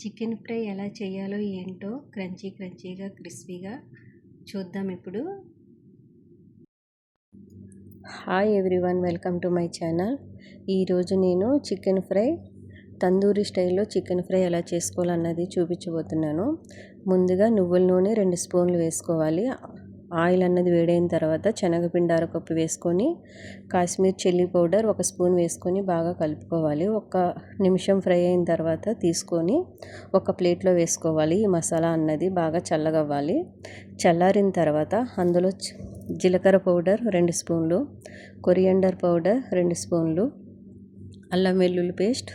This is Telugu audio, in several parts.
చికెన్ ఫ్రై ఎలా చేయాలో ఏంటో క్రంచీ క్రంచీగా క్రిస్పీగా చూద్దాం ఇప్పుడు. Hi everyone welcome to my channel. ఈరోజు నేను చికెన్ ఫ్రై తందూరి స్టైల్లో చికెన్ ఫ్రై ఎలా చేసుకోవాలన్నది చూపించబోతున్నాను. ముందుగా నువ్వుల నూనె రెండు స్పూన్లు వేసుకోవాలి. ఆయిల్ అన్నది వేడైన తర్వాత శనగపిండి అరకప్పు వేసుకొని కాశ్మీర్ చిల్లీ పౌడర్ ఒక స్పూన్ వేసుకొని బాగా కలుపుకోవాలి. ఒక నిమిషం ఫ్రై అయిన తర్వాత తీసుకొని ఒక ప్లేట్లో వేసుకోవాలి. ఈ మసాలా అన్నది బాగా చల్లగవ్వాలి. చల్లారిన తర్వాత అందులో జీలకర్ర పౌడర్ రెండు స్పూన్లు కొరియండర్ పౌడర్ రెండు స్పూన్లు అల్లం వెల్లుల్లి పేస్ట్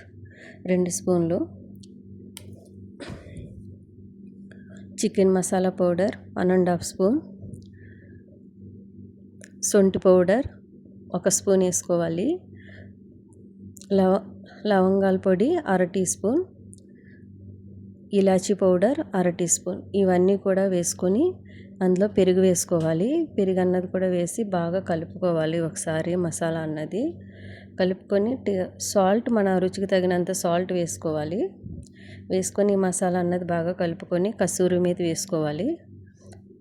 రెండు స్పూన్లు chicken masala powder one and half spoon శొంఠి పౌడర్ ఒక స్పూన్ వేసుకోవాలి. లవ లవంగాల పొడి అర టీ స్పూన్ ఇలాచీ పౌడర్ అర టీ స్పూన్. ఇవన్నీ కూడా వేసుకొని అందులో పెరుగు వేసుకోవాలి. పెరుగు అన్నది కూడా వేసి బాగా కలుపుకోవాలి ఒకసారి మసాలా అన్నది. కలుపుకొని సాల్ట్ మన రుచికి తగినంత సాల్ట్ వేసుకోవాలి. వేసుకొని మసాలా అన్నది బాగా కలుపుకొని కసూరి మీద వేసుకోవాలి.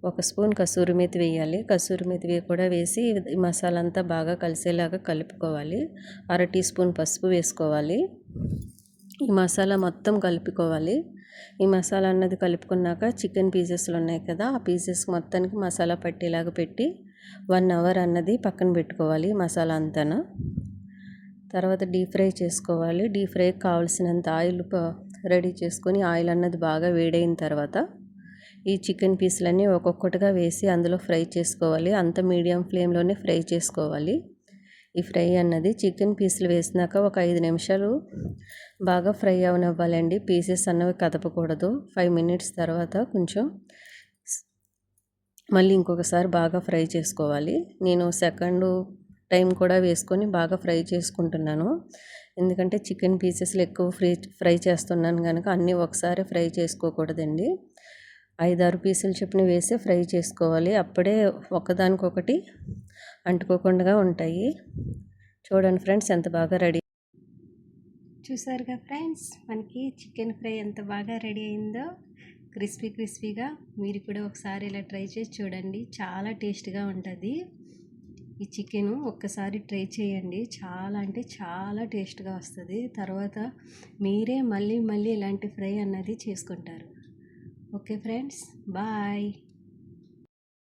ఒక స్పూన్ కసూరి మెతి వేయాలి. కసూరి మెతి కూడా వేసి మసాలా అంతా బాగా కలిసేలాగా కలుపుకోవాలి. అర టీ స్పూన్ పసుపు వేసుకోవాలి. ఈ మసాలా మొత్తం కలుపుకోవాలి. ఈ మసాలా అన్నది కలుపుకున్నాక చికెన్ పీసెస్లు ఉన్నాయి కదా ఆ పీసెస్ మొత్తానికి మసాలా పట్టేలాగా పెట్టి వన్ అవర్ అన్నది పక్కన పెట్టుకోవాలి మసాలా అంతా తర్వాత డీప్ ఫ్రై చేసుకోవాలి. డీప్ ఫ్రైకి కావాల్సినంత ఆయిల్ రెడీ చేసుకొని ఆయిల్ అన్నది బాగా వేడైన తర్వాత ఈ చికెన్ పీసులన్నీ ఒక్కొక్కటిగా వేసి అందులో ఫ్రై చేసుకోవాలి. అంత మీడియం ఫ్లేమ్లోనే ఫ్రై చేసుకోవాలి. ఈ ఫ్రై అన్నది చికెన్ పీసులు వేసినాక ఒక ఐదు నిమిషాలు బాగా ఫ్రై అవనివ్వాలండి. పీసెస్ అన్నవి కదపకూడదు. ఫైవ్ మినిట్స్ తర్వాత కొంచెం మళ్ళీ ఇంకొకసారి బాగా ఫ్రై చేసుకోవాలి. నేను సెకండ్ టైం కూడా వేసుకొని బాగా ఫ్రై చేసుకుంటున్నాను. ఎందుకంటే చికెన్ పీసెస్లు ఎక్కువ ఫ్రై ఫ్రై చేస్తున్నాను కనుక అన్నీ ఒకసారి ఫ్రై చేసుకోకూడదండి. ఐదారు పీసులు చొప్పున వేసి ఫ్రై చేసుకోవాలి. అప్పుడే ఒకదానికొకటి అంటుకోకుండా ఉంటాయి. చూడండి ఫ్రెండ్స్ ఎంత బాగా రెడీ చూసారుగా ఫ్రెండ్స్ మనకి చికెన్ ఫ్రై ఎంత బాగా రెడీ అయిందో క్రిస్పీ క్రిస్పీగా మీరు కూడా ఒకసారి ఇలా ట్రై చేసి చూడండి. చాలా టేస్ట్గా ఉంటుంది. ఈ చికెన్ ఒక్కసారి ట్రై చేయండి. చాలా అంటే చాలా టేస్ట్గా వస్తుంది. తర్వాత మీరే మళ్ళీ మళ్ళీ ఇలాంటి ఫ్రై అన్నది చేసుకుంటారు. Okay friends bye